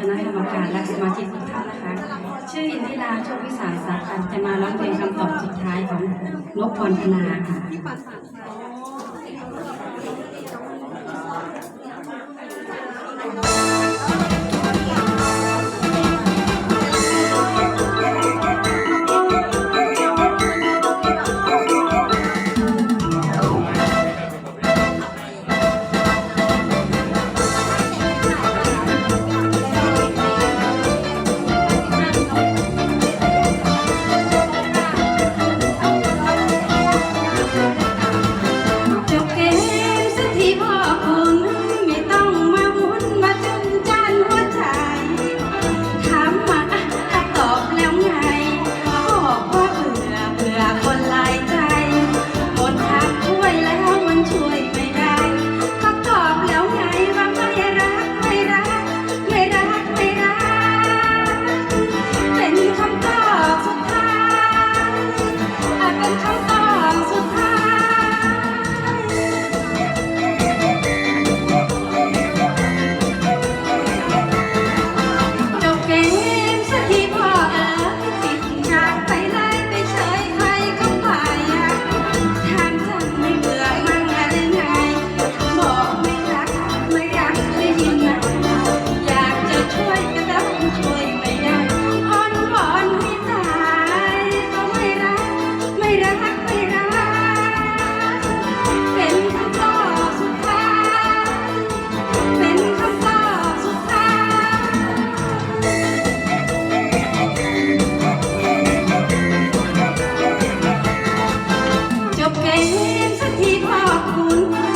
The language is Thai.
คณะกรรมการและสมาชิกทุกท่านนะคะ ชื่ออินทิราโชควิสารสาจะมาร้องเพลงคำตอบสุดท้ายของนกพรธนาค่ะ ที่ภาคคุณ